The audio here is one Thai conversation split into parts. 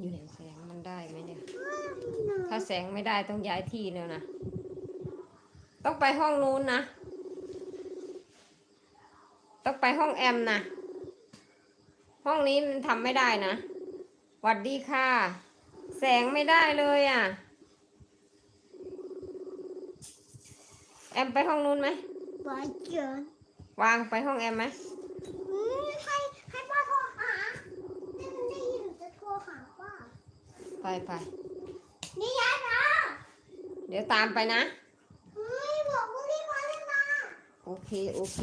อยู่แสงมันได้ไหมเนี่ย ถ้าแสงไม่ได้ต้องย้ายที่แล้วนะ ต้องไปห้องนู้นนะ ต้องไปห้องแอมนะ ห้องนี้มันทำไม่ได้นะหวัดดีค่ะ แสงไม่ได้เลยอะ แอมไปห้องนู้นไหมบอยเจอวางไปห้องแอมไหม อืมให้ให้ป้าโทรหาให้มันได้ยินหรือจะโทรหาป้า ไปไปนี่ยายนะเดี๋ยวตามไปนะเฮ้ยบอกพรุ่งนี้มาเลยมาโอเค โอเค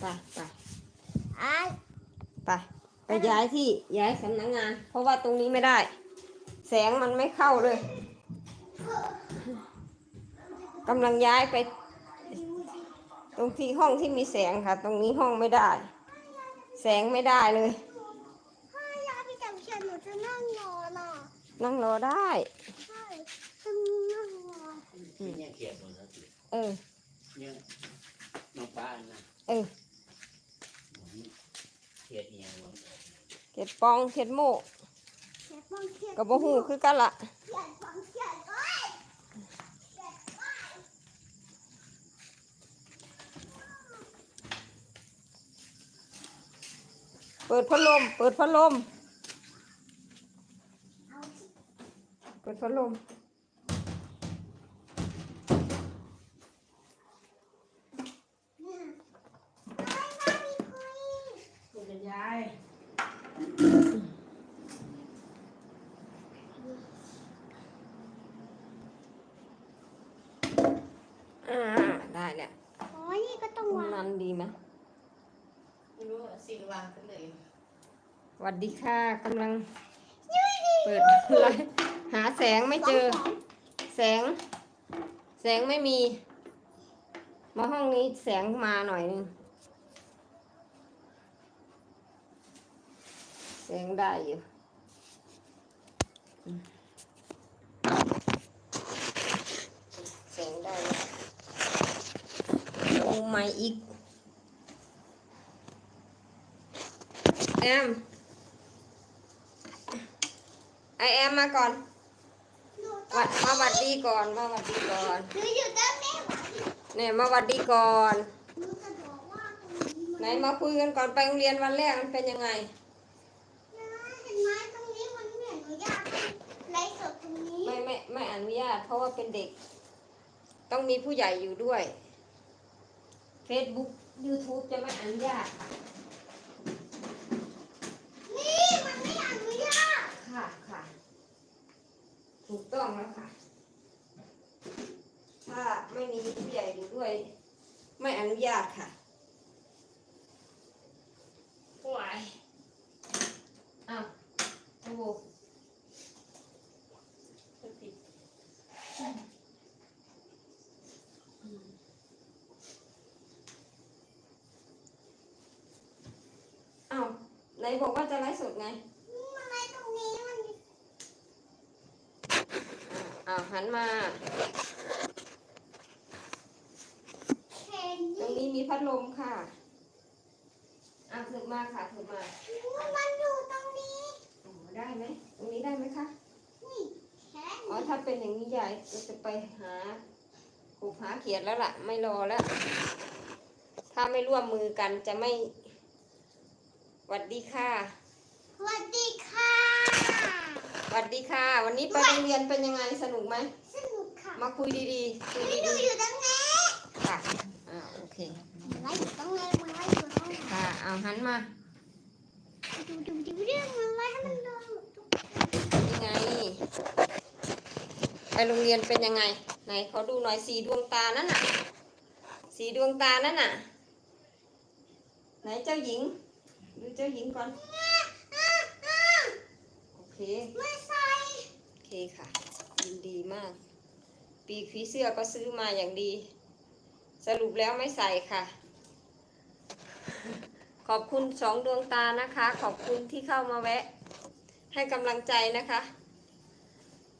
ไปไปไอ้ไปไปย้ายที่ย้ายสำนักงาน เพราะว่าตรงนี้ไม่ได้ แสงมันไม่เข้าเลยกำลังย้ายไป ตรงที่ห้องที่มีแสงค่ะ ตรงนี้ห้องไม่ได้ แสงไม่ได้เลย ถ้ายายไปจับเขียนหนูจะนั่งรอน่ะ นั่งรอได้ ใช่จะนั่งรอเนี่ยเขียนหมดแล้วสิเออ เนี่ยน้องป้านะเออ เขียนเนี่ยหมดเก็ดปองเก็ดโมกเขียนฟังเขียนกับบ่หูคือกันละเขียนฟังเขียนเอ้ยเปิดพัดลม เปิดพัดลม เอาสิ เปิดพัดลมเนี่ยไอ้น้ามีคุยคุณเป็นยายอ่าได้เนี่ยอ๋อนี่ก็ต้องวางมันดีไหมไม่รู้สิ่งวางกันเลย สวัสดีค่ะกำลัง เปิดไลฟ์ หาแสงไม่เจอ แสง แสงไม่มี มาห้องนี้แสงมาหน่อยนึงแสงได้อยู่อืมแสงได้แล้วลงใหม่อีกแอมไอแอมมาก่อนหนูห วัดมาหวัดดีก่อนมาหวัดดีก่อนหนูอยู่ด้านแม่หวานเนี่ยมาหวัดดีก่อนหนูจะบอกว่าตรงนี้มันไหนมาคุยกันก่อนไปโรงเรียนวันแรกมันเป็นยังไงนะเห็นไหมตรงนี้มันไม่อนุญาตให้ไลฟ์สดตรงนี้ ไม่ไม่ไม่อนุญาตเพราะว่าเป็นเด็ก ต้องมีผู้ใหญ่อยู่ด้วย Facebook YouTube จะไม่อนุญาตค่ะนี่มันไม่อนุญาตค่ะค่ะ ถูกต้องแล้วค่ะ ถ้าไม่มีผู้ใหญ่อยู่ด้วย ไม่อนุญาตค่ะโอ้ยอ้าวโอ้โหติดอ้าวไหนบอกว่าจะไลฟ์สดไง มันไลฟ์ตรงนี้มัน อ้าว หันมาแทนตรงนี้มีพัดลมค่ะ อะถึกมาค่ะถึกมา มันอยู่ตรงนี้อ๋อได้ไหมตรงนี้ได้ไหมคะนี่แขนอ๋อถ้าเป็นอย่างนี้ยายจะไปหาขูกหาเขียดแล้วล่ะ ไม่รอแล้ว ถ้าไม่ร่วมมือกันจะไม่หวัดดีค่ะ สวัสดีค่ะห วัดดีค่ะ วันนี้ไปโรงเรียนเป็นยังไงสนุกไหมสนุกค่ะมาคุยดีๆคุยไม่ดีดูอยู่ตรงนี้ๆค่ะอ่าโอเคไลฟ์อยู่ตรงนี้มันไลฟ์อยู่ตรงนี้ค่ะเอาหันมาดูดูดูเรื่องมันไลฟ์ให้มันดูนี่ไงไปโรงเรียนเป็นยังไงไหนขอดูหน่อยสีดวงตานั่นน่ะ สีดวงตานั่นน่ะ ไหนเจ้าหญิง ดูเจ้าหญิงก่อนโอเค ไม่ใส่โอเคค่ะยินดีมาก ปีกผีเสื้อก็ซื้อมาอย่างดี สรุปแล้วไม่ใส่ค่ะ ขอบคุณสองดวงตานะคะ ขอบคุณที่เข้ามาแวะ ให้กำลังใจนะคะ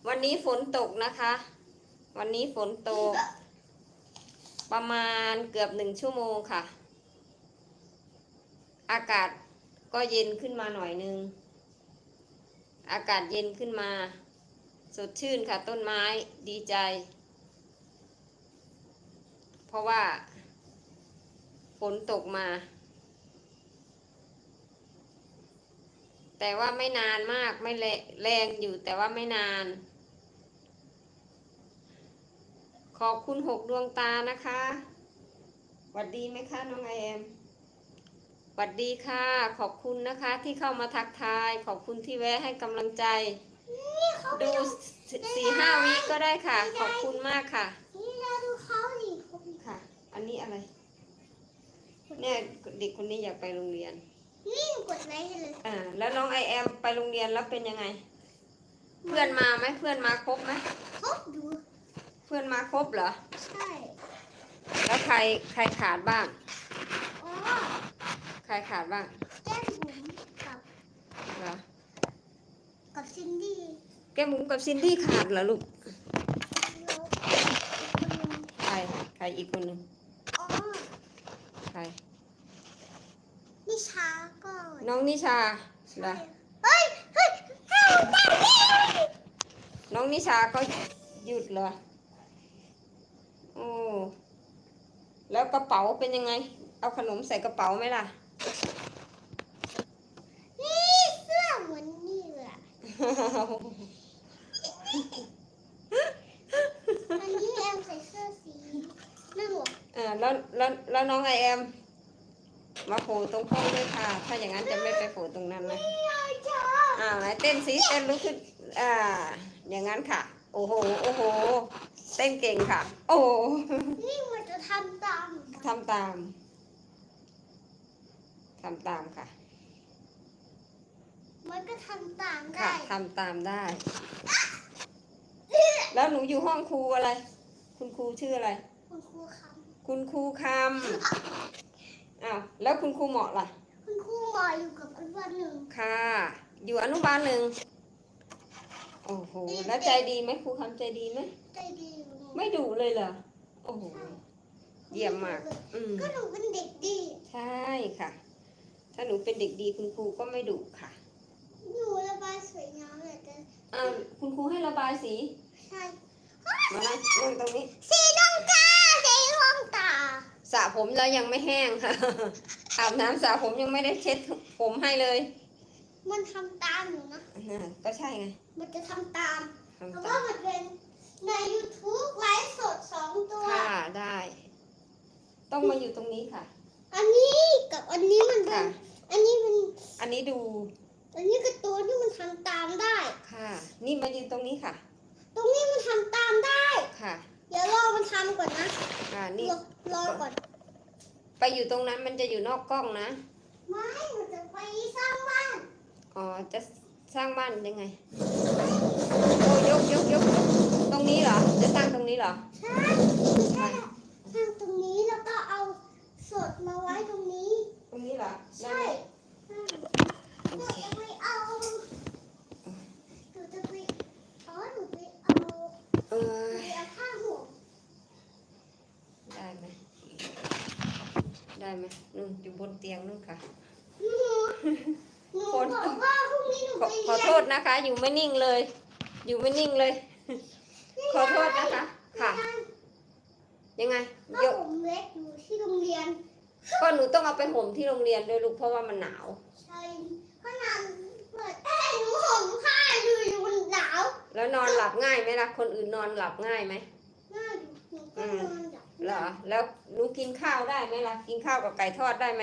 วันนี้ฝนตกนะคะ วันนี้ฝนตก ประมาณเกือบหนึ่งชั่วโมงค่ะ อากาศก็เย็นขึ้นมาหน่อยนึง อากาศเย็นขึ้นมา สดชื่นค่ะต้นไม้ดีใจ เพราะว่าฝนตกมา แต่ว่าไม่นานมากไม่แรงอยู่แต่ว่าไม่นาน ขอบคุณหกดวงตานะคะหวัดดีไหมคะน้องไอเอ็ม วัดดีค่ะ ขอบคุณนะคะ ที่เข้ามาทักทาย ขอบคุณที่แวะให้กำลังใจนี่เขาไปดูดูสี่ห้าวิก็ได้ค่ะ ขอบคุณมากค่ะ นี่เราดูเขาดิเขาไปค่ะ อันนี้อะไร เนี่ยเด็กคนนี้อยากไปโรงเรียน นี่กดไลค์ให้เลยอ่าแล้วน้องไอแอมไปโรงเรียนแล้วเป็นยังไง เพื่อนมาไหมเพื่อนมาครบไหมครบดูเพื่อนมาครบเหรอ ใช่ แล้วใครใครขาดบ้างอ๋อใค รขาดบ้างแก้มบุ๋มกับเหรอกับซินดี้แก้มบุ๋มกับซินดี้ขาดเหรอลูกแล้วอีกคนนึงใครใครอีกคนหนึ่งอ๋อใครนิชาก็น้องนิชาเหรอเฮ้ยเฮ้ยเฮ้ยเฮ้ยน้องนิชาก็หยุดเหรอโอ้แล้วกระเป๋าเป็นยังไง เอาขนมใส่กระเป๋าไหมล่ะ นี่เสื้อเหมือนนี่เลยอะอันนี้แอมใส่เสื้อสีนั่นหรออ่าแล้วแล้วแล้วน้องไอแอม มาโผล่ตรงห้องด้วยค่ะ ถ้าอย่างนั้นจะไม่ไปโผล่ตรงนั้นนะนี่ไงจ้าอ่าไหนเต้นสิเต้นลุกขึ้นอ่า อย่างนั้นค่ะ โอ้โหโอ้โหเต้นเก่งค่ะ โอ้โหนี่มันจะทำตามทำตาม ทำตามค่ะ มันก็ทำตามค่ะได้ ทำตามได้ แล้วหนูอยู่ห้องครูอะไร คุณครูชื่ออะไร คุณครูคคุณครูคำอ้าวแล้วคุณครูเหมาะล่ะำคุณครูหมออยู่กับอันวันหนึ่งค่ะ อยู่อนุบาลหนึ่งโอ้โหแล้วใจดีไหมครูคำใจดีไหมใจดีอยู่หนูไม่ดุเลยเหรอโอ้โห เยี่ยมมาก อืมก็หนูเป็นเด็กดี ใช่ค่ะ ถ้าหนูเป็นเด็กดีคุณครูก็ไม่ดุค่ะหนูระบายสวยงามเลยแต่อ้าวคุณครูให้ระบายสีใช่มานั่งนั่งตรงนี้ สีดวงตาสีดวงตาสระผมแล้วยังไม่แห้งค่ะอาบน้ำสระผมยังไม่ได้เช็ดผมให้เลย มันทำตามหนูนะอ่าก็ใช่ไง มันจะทำตามทำเพราะตาว่ามมันเป็นใน YouTube ไลฟ์สดสองตัว ค่ะ ได้ ต้องมาอยู่ตรงนี้ค่ะ อันนี้กับอันนี้มันเป็ค่ะนอันนี้มัน อันนี้ดูอันนี้คือตัวที่มันทำตามได้ ค่ะ นี่มายืนตรงนี้ค่ะ ตรงนี้มันทำตามได้ ค่ะเดี๋ยวรอมันทำก่อนนะอ่านี่รอรอก่อน ไปอยู่ตรงนั้นมันจะอยู่นอกกล้องนะ ไม่มันจะไปสร้างบ้านอ๋อ จะสร้างบ้านยังไง โอ้ยกยกยกยกตรงนี้เหรอ จะสร้างตรงนี้เหรอ ใช่ไม่ใช่อะสร้างตรงนี้แล้วก็เอา สดมาไว้ตรงนี้ ตรงนี้เหรอใช่โอหนูเคจะไปเอาหนูจะไปอ๋อหนูไปเอาเออไปเอาผ้าห่มได้ไหมได้ไหมนู่นอยู่บนเตียงนู่นค่ะ หนูหนูฝนบอกว่าพรุ่งนี้หนูขอไปขอเรียนโทษนะคะ อยู่ไม่นิ่งเลย อยู่ไม่นิ่งเลย ขอโทษนะคะ ค่ะ ยังไงผ้าเยอะ ห่มเล็กอยู่ที่โรงเรียน ก็หนูต้องเอาไปห่มที่โรงเรียนด้วยลูกเพราะว่ามันหนาว ใช่ขนาดเปิดแอร์หนูห่มผ้าอยู่อยู่มันหนาวแล้วนอนหลับง่ายไหมล่ะคนอื่นนอนหลับง่ายไหมน่าอยู่หนูก็นอนหลับเหรอแล้วหนูกินข้าวได้ไหมล่ะ กินข้าวกับไก่ทอดได้ไหม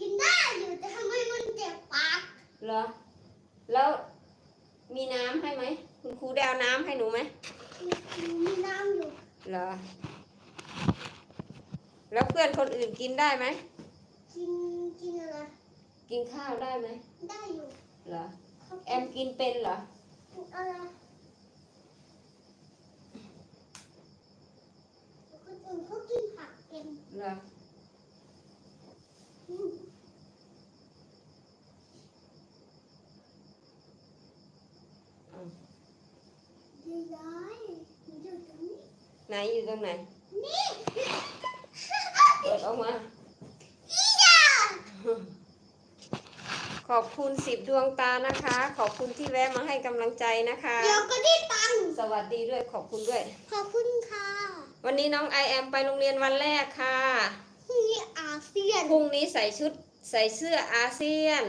กินได้อยู่แต่ทำไมมันเจ็บปากเหรอแล้วมีน้ำให้ไหม คุณครูได้เอาน้ำให้หนูไหมหนูมีน้ำอยู่เหรอ แล้วเพื่อนคนอื่นกินได้ไหม กินกินอะไรกินข้าวได้ไหม ได้อยู่เหรอเขาแอมกินเป็นเหรอกินอะไรคนอื่นเขากินผักเป็นเหรอ อืมอืมดีเลยหนูอยู่ตรงนี้ ไหนอยู่ตรงไหน นี่ เปิดออกมา นี่จ้า ขอบคุณสิบดวงตานะคะ ขอบคุณที่แวะมาให้กำลังใจนะคะ เดี๋ยวก็ได้ตังค์สวัสดีด้วยขอบคุณด้วย ขอบคุณค่ะวันนี้น้องไอแอมไปโรงเรียนวันแรกค่ะนี่อาเซียนพรุ่งนี้ใส่ชุดใส่เสื้ออาเซียน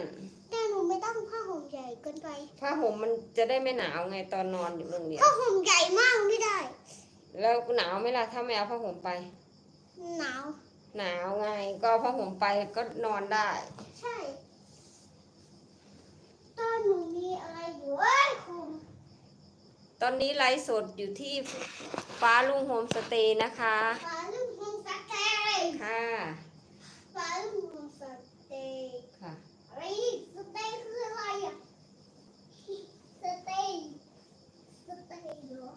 แต่หนูไม่ต้องผ้าห่มใหญ่เกินไปผ้าห่มมันจะได้ไม่หนาวไงตอนนอนอยู่โรงเรียน ผ้าห่มใหญ่มากไม่ได้ แล้วหนาวไหมล่ะถ้าไม่เอาผ้าห่มไป หนาว หนาวไงก็เอาผ้าห่มไปก็นอนได้ ใช่ ตอนหนูมีอะไรอยู่เอ้ยคุณตอนนี้ไลฟ์สดอยู่ที่ฟ้าลุงโฮมสเตย์นะคะ ฟ้าลูกโฮมสเตย์ค่ะ ฟ้าลูกโฮมสเตย์ค่ะอะไรสเตย์คืออะไรอะสเตย์สเตย์เหรอ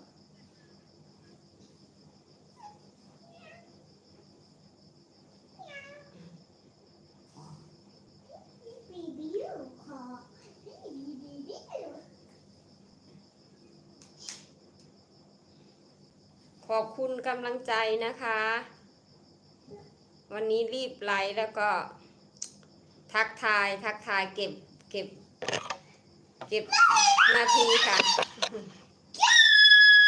บีบีขอบีบีบี ขอบคุณกำลังใจนะคะ วันนี้รีบไลฟ์แล้วก็ ทักทายทักทายเก็บเก็บ เก็บนาทีค่ะ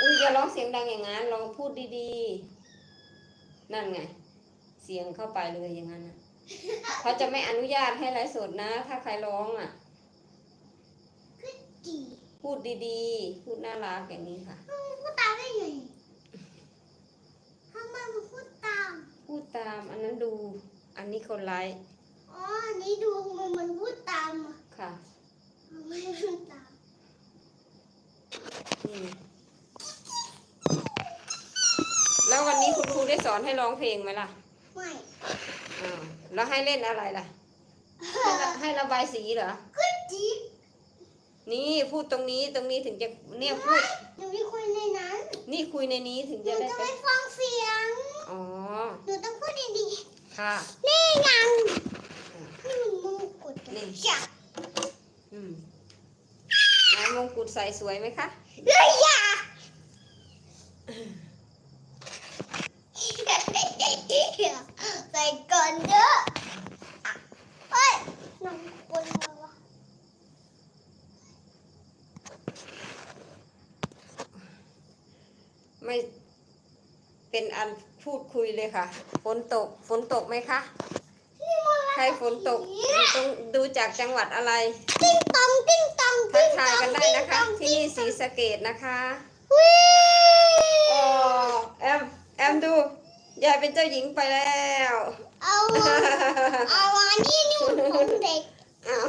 อุ้ยอย่าร้องเสียงดังอย่างนั้นลองพูดดีๆ นั่นไง เสียงเข้าไปเลยอย่างนั้นนะเขาจะไม่อนุญาตให้ไลฟ์สดนะ ถ้าใครร้องอะ พูดดีๆ พูดน่ารักอย่างนี้ค่ะ พูดตามได้ไงทำไมมันพูดตาม พูดตาม อันนั้นดู อันนี้คนไลฟ์อ๋ออันนี้ดูมันมันพูดตามอะค่ะไม่พูดตาม นี่ไงแล้ววันนี้คุณครูได้สอนให้ร้องเพลงไหมล่ะไม่อ้าวแล้วให้เล่นอะไรล่ะ ให้ระให้ระบายสีเหรอ ก็จีนี่พูดตรงนี้ตรงนี้ถึงจะเนี่ยพูด หนูไม่คุยในนั้น นี่คุยในนี้ถึงหนูจะได้จะไปไม่ฟังเสียง อ๋อ หนูต้องพูดดีค่ะ ๆนี่ยังนี่มันมงกุฎนี่ จ้ะอืมนายมงกุฎใส่สวยไหมคะเลยอย่าใส่ก่อนเยอะเฮ้ยน้องกวนมาวะไม่เป็นอัน พูดคุยเลยค่ะ ฝนตก ฝนตกไหมคะนี่มันอะไรใครฝนตกอยู่ตรงดูจากจังหวัดอะไรติ้งตองติ้งตองทัติ้กงตทายองกันได้ติ้งนะตคะองที่นี่ศรีสะเกดนะคะวิ่อ๋อแอม แอมดู ยายเป็นเจ้าหญิงไปแล้ว เอาเอาอันนี้นี่มันของเด็กอ้าว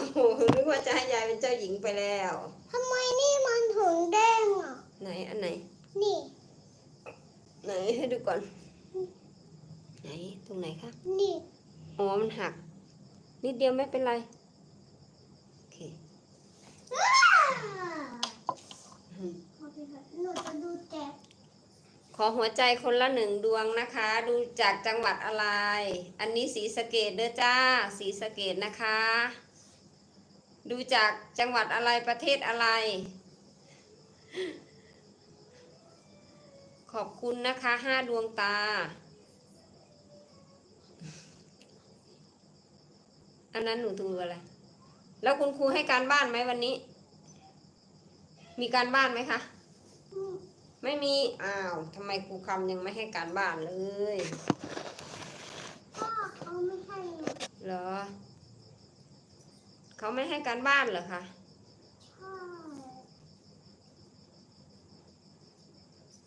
นึกว่าจะให้ยายเป็นเจ้าหญิงไปแล้วทำไมนี่มันถึงแดงอะ ไหนอันไหน นี่ ไหนให้ดูก่อน ไหนตรงไหนคะ นี่อ๋อมันหัก นิดเดียวไม่เป็นไร โอเคอ้าเอาไปเถอะหนูจะดูแจกขอหัวใจคนละหนึ่งดวงนะคะ ดูจากจังหวัดอะไร อันนี้สีสะเกดเด้อจ้า สีสะเกดนะคะ ดูจากจังหวัดอะไรประเทศอะไร ขอบคุณนะคะห้าดวงตา อันนั้นหนูดูอะไร แล้วคุณครูให้การบ้านไหมวันนี้ มีการบ้านไหมคะอืมไม่มี อ้าวทำไมครูคำยังไม่ให้การบ้านเลยพ่อเขาไม่ให้หนูเหรอ เขาไม่ให้การบ้านเหรอคะใช่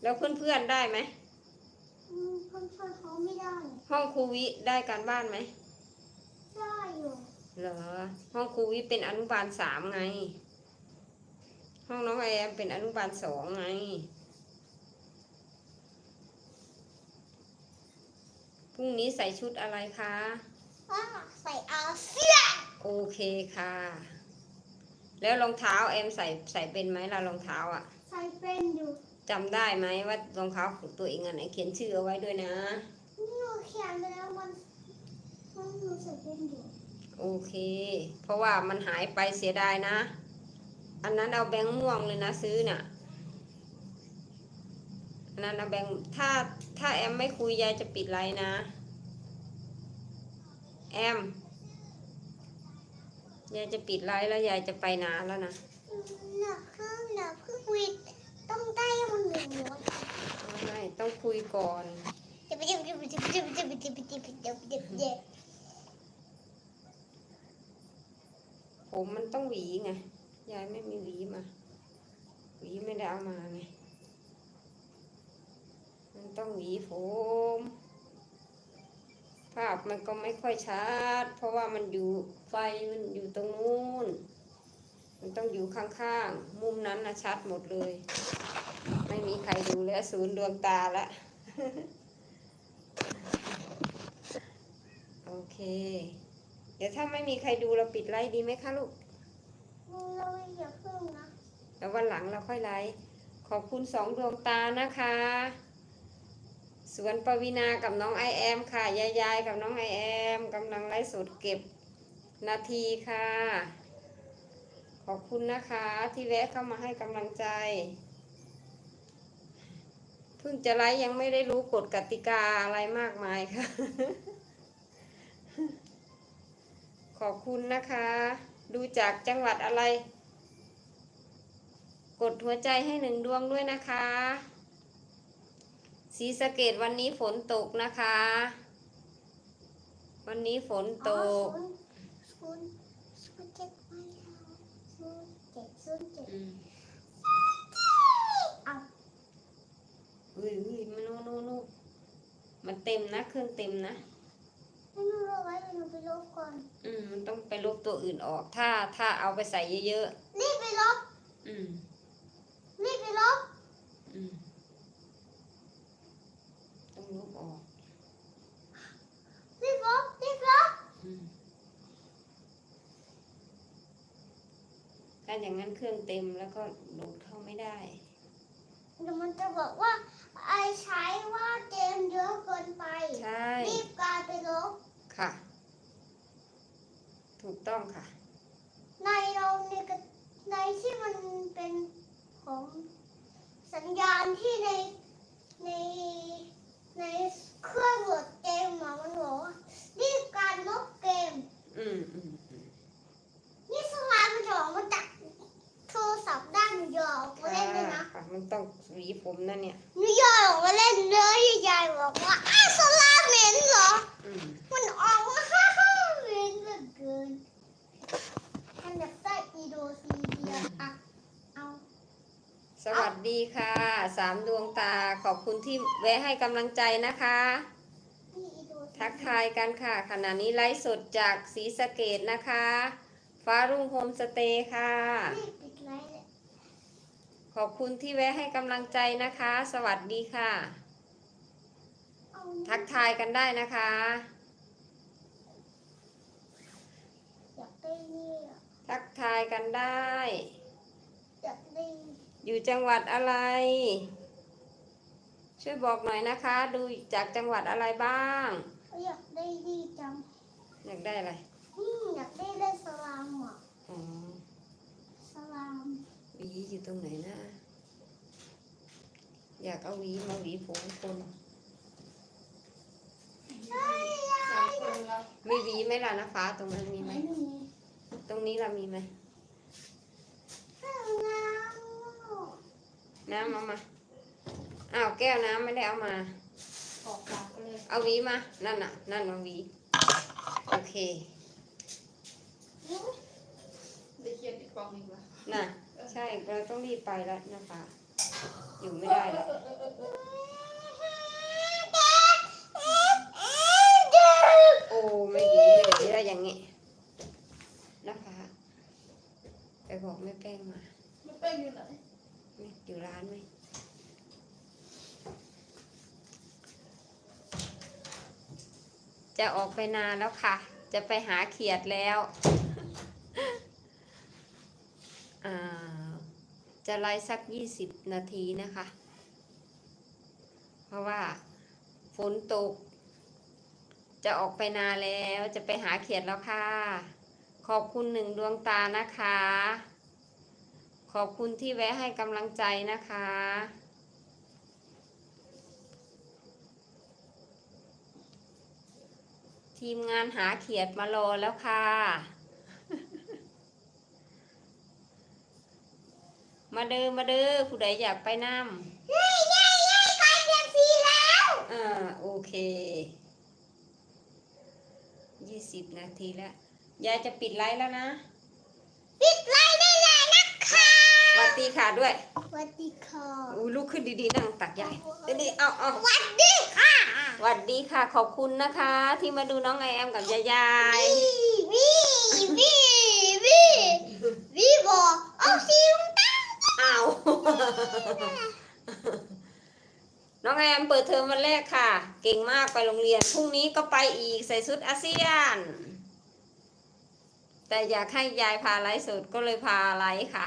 แล้วเพื่อนๆได้ไหมอืมเพื่อนๆเขาไม่ได้ ห้องครูวิได้การบ้านไหม ได้อยู่เหรอ ห้องครูวิเป็นอนุบาลสามไง ห้องน้องแอมเป็นอนุบาลสองไง พรุ่งนี้ใส่ชุดอะไรคะว่าใส่อาเซียนโอเคค่ะ แล้วรองเท้าแอมใส่ใส่เป็นไหมล่ะรองเท้าอะใส่เป็นอยู่จำได้ไหมว่ารองเท้าของตัวเองอันไหนเขียนชื่อเอาไว้ด้วยนะ หนูเขียนไปแล้วมัน มันหนูใส่เป็นอยู่โอเค เพราะว่ามันหายไปเสียดายนะ อันนั้นเอาแบงค์ม่วงเลยนะซื้อน่ะอันนั้นเอาแบงค์ถ้าถ้าแอมไม่คุยยายจะปิดไลน์นะ แอมยายจะปิดไลฟ์แล้วยายจะไปนานแล้วนะหนักขึ้นหนักขึ้นวิดต้องได้มันหนึ่งหัวไม่ต้องคุยก่อนเจ็บเจ็บเจ็บเจ็บเจ็บเจ็บเจ็บเจ็บเจ็บเจ็บเจ็บ ผมมันต้องหวีไง ยายไม่มีหวีมา หวีไม่ได้เอามาไง มันต้องหวีผม ภาพมันก็ไม่ค่อยชัด เพราะว่ามันอยู่ไฟมันอยู่ตรงนู้น มันต้องอยู่ข้างๆ มุมนั้นนะชัดหมดเลย ไม่มีใครดูแล้วศูนย์ดวงตาละโอเค เดี๋ยวถ้าไม่มีใครดูเราปิดไลฟ์ดีไหมคะลูกเราอย่าเพิ่งนะแล้ววันหลังเราค่อยไลฟ์ขอบคุณสองดวงตานะคะ สวนปวีนากับน้องไอแอมค่ะ ยายายกับน้องไอแอมกำลังไลฟ์สดเก็บนาทีค่ะ ขอบคุณนะคะที่แวะเข้ามาให้กำลังใจเพิ่งจะไลฟ์ยังไม่ได้รู้กฎกติกาอะไรมากมายค่ะ ขอบคุณนะคะ ดูจากจังหวัดอะไร กดหัวใจให้หนึ่งดวงด้วยนะคะศรีสะเกดวันนี้ฝนตกนะคะ วันนี้ฝนตกศูนย์ศูนย์เจ็ดไม่เอาศูนย์เจ็ดศูนย์เจ็ดอืมเอาอุ้ยอุ้ยมันโนโนโนมันเต็มนะเครื่องเต็มนะให้หนูรอ ไว้หนูไปลบก่อน อืมมันต้องไปลบตัวอื่นออก ถ้าถ้าเอาไปใส่เยอะรีบไปลบ ๆ อืมรีบไปลบ อืม ต้องลบออกรีบลบรีบลบ อืมถ้าอย่างนั้นเครื่องเต็มแล้วก็โหลดเข้าไม่ได้ เดี๋ยวมันจะบอกว่า ไอใช้ว่าเกมเยอะเกินไป ใช่ รีบกลายไปลบ ค่ะ ถูกต้องค่ะ ในเราในกระในที่มันเป็นของสัญญาณที่ในในในเครื่องโหลดเกมอะมันบอกว่ารีบการลบเกม อืมอืมอืมนี่สลายมันจะออกมาจากโทรศัพท์ได้หนูยอออกมาค่ะเล่นเลยนะค่ะมันต้องหวีผมนะเนี่ย หนูยอออกมาเล่นเลยยายบอกว่าอ้าวสลาเหม็นเหรอ อืม มันออกมาฮ่า กินมันแบบได้อีโดซีเดียอะเอา สวัสดีค่ะ สามดวงตาขอบคุณที่แวะให้กำลังใจนะคะ นี่อีโดซีทักทายกันค่ะ ขณะนี้ไลฟ์สดจากศรีสะเกดนะคะ ฟ้ารุ่งโฮมสเตย์ค่ะรีบปิดไลน์เลยขอบคุณที่แวะให้กำลังใจนะคะ สวัสดีค่ะ เอานี่ ทักทายกันได้นะคะ อยาก ได้นี่อะทักทายกันได้ อยากได้อยู่จังหวัดอะไร ช่วยบอกหน่อยนะคะ ดูจากจังหวัดอะไรบ้าง อยากได้ดีจังอยากได้อะไรอืมอยากได้เล่นสลามอะอ๋อสลามหวีอยู่ตรงไหนนะ อยากเอาหวีมาหวีผมคนใช่ยาสองคนแล้วมีหวีไหมล่ะนะฟ้าตรงนั้นมีไหมไม่มี ตรงนี้เรามีไหมข้าวน้น้ำเอามา อ้าวแก้วน้ำไม่ได้เอามา ออกปากก็เลย เอาหวีมา นั่นน่ะ นั่นมาหวี โอเคำได้เขียนอีกกล่องหนึงวะน่ะ ใช่ เราต้องรีบไปแล้วนะฟ้าอยู่ไม่ได้แล้วโอ้ไม่ดีไม่ดีได้อย่างงี้นะคะไปบอกแม่แป้งมา ไม่เป็นอยู่ไหน แม่อยู่ร้านไหม จะออกไปนานแล้วค่ะ จะไปหาเขียดแล้วอ่าจะไล่สักยี่สิบนาทีนะคะ เพราะว่าฝนตก จะออกไปนานแล้วจะไปหาเขียดแล้วค่ะ ขอบคุณหนึ่งดวงตานะคะ ขอบคุณที่แวะให้กำลังใจนะคะ ทีมงานหาเขียดมารอแล้วค่ะ มาเดินมาเดินผู้ใดอยากไปน้ำง่ายง่ายง่ายไปเรียนฟรีแล้วอ่าโอเคยี่สิบนาทีแล้ว ยายจะปิดไลน์แล้วนะ ปิดไลน์ได้ หวัดดีค่ะด้วยสวัสดีค่ะอู้ลุกขึ้นดีๆนั่งตักยายดีๆเอาเอาสวัสดีค่ะหวัดดีค่ะ ขอบคุณนะคะ ที่มาดูน้องไอแอมกับยายายวีวีวีวีบอกเอาสีลุงตั้งอ้าวน้องแอมเปิดเทอมวันแรกค่ะ เก่งมากไปโรงเรียน พรุ่งนี้ก็ไปอีกใส่ชุดอาเซียน แต่อยากให้ยายพาไลฟ์สดก็เลยพาไลฟ์ค่ะ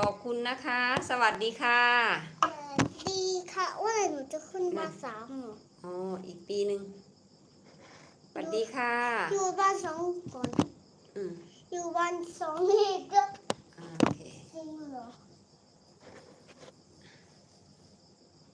ขอบคุณนะคะ สวัสดีค่ะ ดีค่ะว่าหนูจะขึ้นภาษาหมูอ๋อ อีกปีหนึ่งสวัสดีค่ะ อยู่บ้านสองคนอืมอยู่บ้านสองเหตุก็โอเคจริงเหรอ